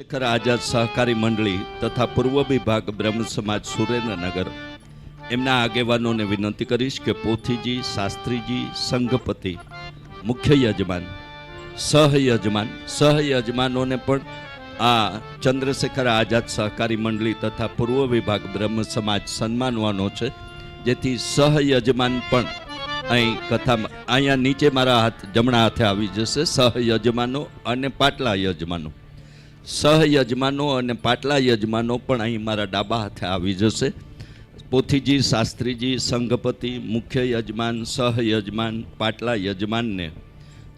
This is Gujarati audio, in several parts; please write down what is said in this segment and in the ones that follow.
શેખર આઝાદ સહકારી મંડળી તથા પૂર્વ વિભાગ બ્રહ્મ સમાજ સુરેન્દ્રનગર એમના આગેવાનોને વિનંતી કરીશ કે પોથીજી, શાસ્ત્રીજી, સંઘપતિ, મુખ્ય યજમાન સહયજમાન સહયજમાનોને પણ આ ચંદ્રશેખર આઝાદ સહકારી મંડળી તથા પૂર્વ વિભાગ બ્રહ્મ સમાજ સન્માનવાનો છે. જેથી સહયજમાન પણ અહીં કથામાં, અહીંયા નીચે મારા હાથ, જમણા હાથે આવી જશે. સહયજમાનો અને પાટલા યજમાનો. સહયજમાનો અને પાટલા યજમાનો પણ અહીં મારા ડાબા હાથે આવી જશે. પોથીજી, શાસ્ત્રીજી, સંઘપતિ, મુખ્ય યજમાન, સહયજમાન પાટલા યજમાનને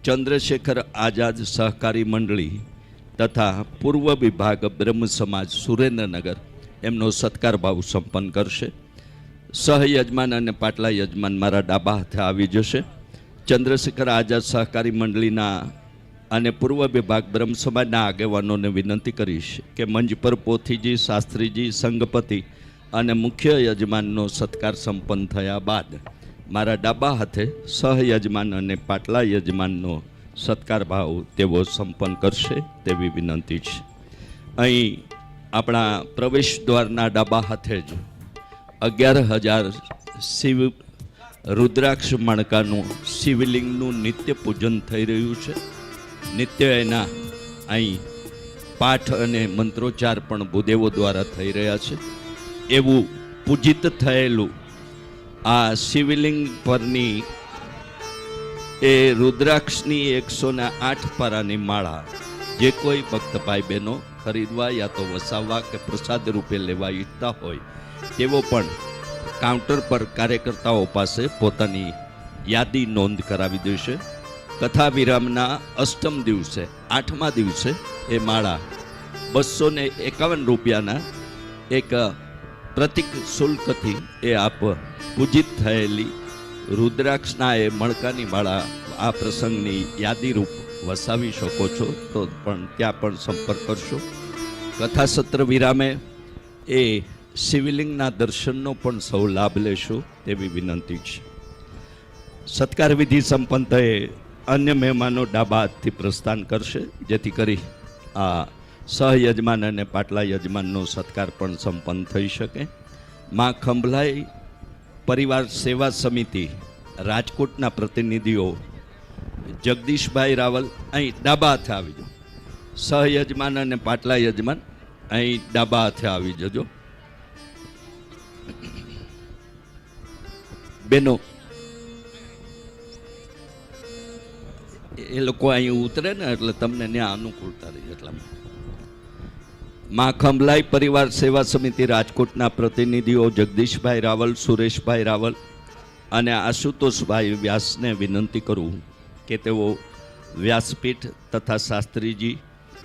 ચંદ્રશેખર આઝાદ સહકારી મંડળી તથા પૂર્વ વિભાગ બ્રહ્મ સમાજ સુરેન્દ્રનગર એમનો સત્કાર ભાવ સંપન્ન કરશે. સહયજમાન અને પાટલા યજમાન મારા ડાબા હાથે આવી જશે. ચંદ્રશેખર આઝાદ સહકારી મંડળીના અને પૂર્વ વિભાગ બ્રહ્મ સમાજના આગેવાનોને વિનંતી કરીશ કે મંચ પર પોથીજી, શાસ્ત્રીજી, સંઘપતિ અને મુખ્ય યજમાનનો સત્કાર સંપન્ન થયા બાદ મારા ડાબા હાથે સહયજમાન અને પાટલા યજમાનનો સત્કાર ભાવ તેઓ સંપન્ન કરશે તેવી વિનંતી છે. અહીં આપણા પ્રવેશ દ્વારના ડાબા હાથે જ અગિયાર હજાર શિવ રુદ્રાક્ષ મણકાનું શિવલિંગનું નિત્ય પૂજન થઈ રહ્યું છે. નિત્ય એના અહીં પાઠ અને મંત્રોચ્ચાર પણ ભૂદેવો દ્વારા થઈ રહ્યા છે. એવું પૂજિત થયેલું આ શિવલિંગ પરની એ રુદ્રાક્ષની એકસો ને આઠ પારાની માળા જે કોઈ ભક્ત ભાઈ બહેનો ખરીદવા યા તો વસાવવા કે પ્રસાદ રૂપે લેવા ઈચ્છતા હોય, તેઓ પણ કાઉન્ટર પર કાર્યકર્તાઓ પાસે પોતાની યાદી નોંધ કરાવી દેશે. કથા વિરામના અષ્ટમ દિવસે, આઠમા દિવસે એ માળા બસો ને એકાવન રૂપિયાના એક પ્રતિક શુલ્કથી એ આપ પૂજિત થયેલી રુદ્રાક્ષના એ મણકાની માળા આ પ્રસંગની યાદીરૂપ વસાવી શકો છો, તો પણ ત્યાં પણ સંપર્ક કરશો. કથા સત્ર વિરામે એ શિવલિંગના દર્શનનો પણ સૌ લાભ લેશો તેવી વિનંતી છે. સત્કાર વિધિ સંપન્ન થયે અન્ય મહેમાનો ડાબા હાથથી પ્રસ્થાન કરશે, જેથી કરી આ સહયજમાન અને પાટલા યજમાનનો સત્કાર પણ સંપન્ન થઈ શકે. માં ખંભલાઈ પરિવાર સેવા સમિતિ રાજકોટના પ્રતિનિધિઓ, જગદીશભાઈ રાવલ, અહીં ડાબા હાથે આવી જજો સહયજમાન અને પાટલા યજમાન, અહીં ડાબા હાથે આવી જજો. બેનો એ લોકો અહીં ઉતરે ને એટલે તમને ત્યાં અનુકૂળતા રહી એટલા માટે. ખંભલાઈ પરિવાર સેવા સમિતિ રાજકોટના પ્રતિનિધિઓ જગદીશભાઈ રાવલ, સુરેશભાઈ રાવલ અને આશુતોષભાઈ વ્યાસને વિનંતી કરું કે તેઓ વ્યાસપીઠ તથા શાસ્ત્રીજી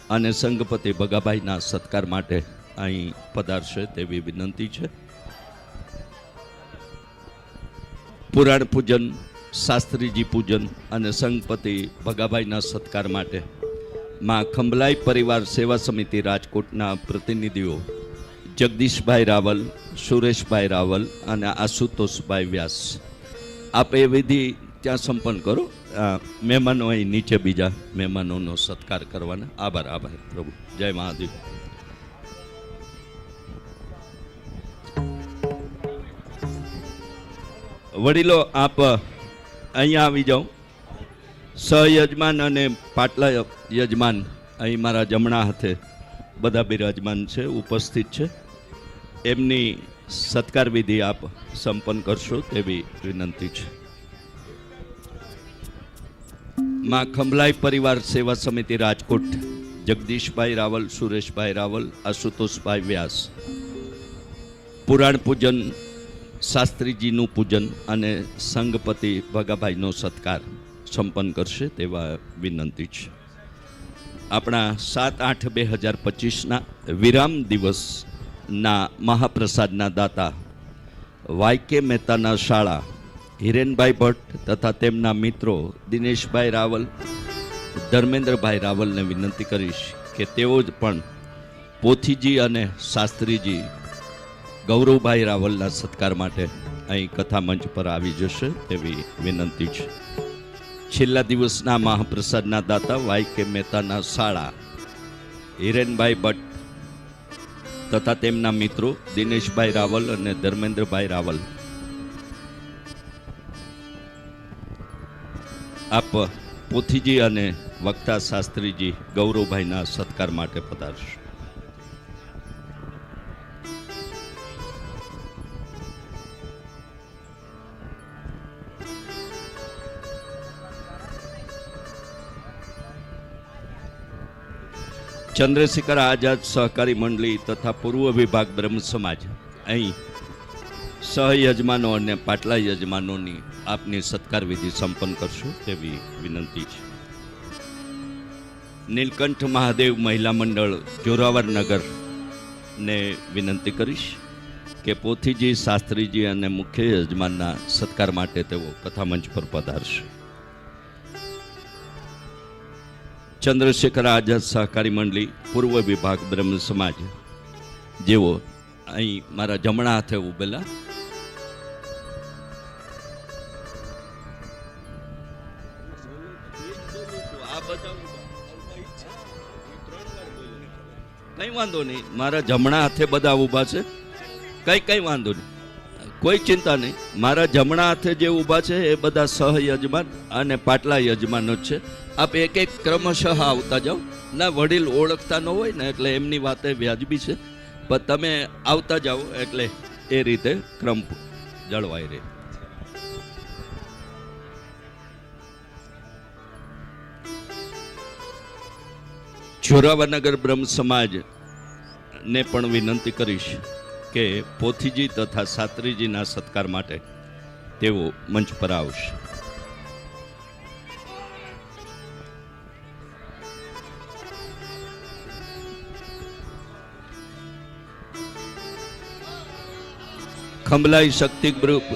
અને સંઘપતિ ભગાભાઈના સત્કાર માટે અહીં પધારશે તેવી વિનંતી છે. પુરાણ પૂજન શાસ્ત્રીજી પૂજન અને સંઘપતિ ભગાભાઈના સત્કાર માટે માં ખંભલાઈ પરિવાર સેવા સમિતિ રાજકોટના પ્રતિનિધિઓ જગદીશભાઈ રાવલ, સુરેશભાઈ રાવલ અને આશુતોષભાઈ વ્યાસ. આપ એ વિધિ ત્યાં સંપન્ન કરો. મહેમાનો અહીં નીચે બીજા મહેમાનોનો સત્કાર કરવાના. આભાર આભાર, પ્રભુ. જય મહાદેવ. વડીલો, આપ અહીંયા આવી જાઉં. સહયજમાન અને પાટલા યજમાન, અહીં મારા જમણા હાથે બધા બિરાજમાન છે, ઉપસ્થિત છે. એમની સત્કાર વિધિ આપ સંપન્ન કરશો તેવી વિનંતી છે. માં ખંભલાઈ પરિવાર સેવા સમિતિ રાજકોટ, જગદીશભાઈ રાવલ, સુરેશભાઈ રાવલ, આશુતોષભાઈ વ્યાસ. પુરાણ પૂજન શાસ્ત્રીજીનું પૂજન અને સંઘપતિ ભગાભાઈનો સત્કાર સંપન્ન કરશે તેવા વિનંતી છે. આપણા સાત આઠ બે હજાર પચીસના વિરામ દિવસના મહાપ્રસાદના દાતા વાયકે મહેતાના શાળા, હિરેનભાઈ ભટ્ટ તથા તેમના મિત્રો દિનેશભાઈ રાવલ, ધર્મેન્દ્રભાઈ રાવલને વિનંતી કરીશ કે તેઓ જ પણ પોથીજી અને શાસ્ત્રીજી ગૌરવભાઈ રાવલના સત્કાર માટે અહીં કથા મંચ પર આવી જશે તેવી વિનંતી છે. છેલ્લા દિવસના મહાપ્રસાદના દાતા વાય કે મહેતાના શાળા, હિરેનભાઈ ભટ્ટ તથા તેમના મિત્રો દિનેશભાઈ રાવલ અને ધર્મેન્દ્રભાઈ રાવલ. આપ પોથીજી અને વક્તા શાસ્ત્રીજી ગૌરવભાઈના સત્કાર માટે પધારશો. ચંદ્રશેખર આઝાદ સહકારી મંડળી તથા પૂર્વ વિભાગ બ્રહ્મ સમાજ. અહીં સહયજમાનો અને પાટલા યજમાનોની આપની સત્કાર વિધિ સંપન્ન કરશો તેવી વિનંતી છે. નીલકંઠ મહાદેવ મહિલા મંડળ જોરાવર નગર ને વિનંતી કરીશ કે પોથીજી શાસ્ત્રીજી અને મુખ્ય યજમાનના સત્કાર માટે તેઓ કથામંચ પર પધારશે. ચંદ્રશેખર આઝાદ સહકારી મંડળી, પૂર્વ વિભાગ બ્રહ્મ સમાજ. જેઓ અહીં મારા જમણા હાથે ઉભેલા. કઈ વાંધો નહીં. મારા જમણા હાથે બધા ઊભા છે. કઈ કઈ વાંધો નહીં. કોઈ ચિંતા નહીં. મારા જમણા હાથે જે ઊભા છે એ બધા સહયજમાન અને પાટલા યજમાનો જ છે. આપ એક એક ક્રમશઃ આવતા જાઓ. ના, વડીલ ઓળખતા ન હોય ને, એટલે એમની વાતે વ્યાજબી છે. પણ તમે આવતા જાઓ, એટલે એ રીતે ક્રમ જળવાઈ રહે. જોરાવાનગર બ્રહ્મ સમાજ ને પણ વિનંતી કરીશ કે પોથીજી તથા સાત્રીજીના સત્કાર માટે તેઓ મંચ પર આવશે. ખંભલાઈ શક્તિ ગ્રુપ.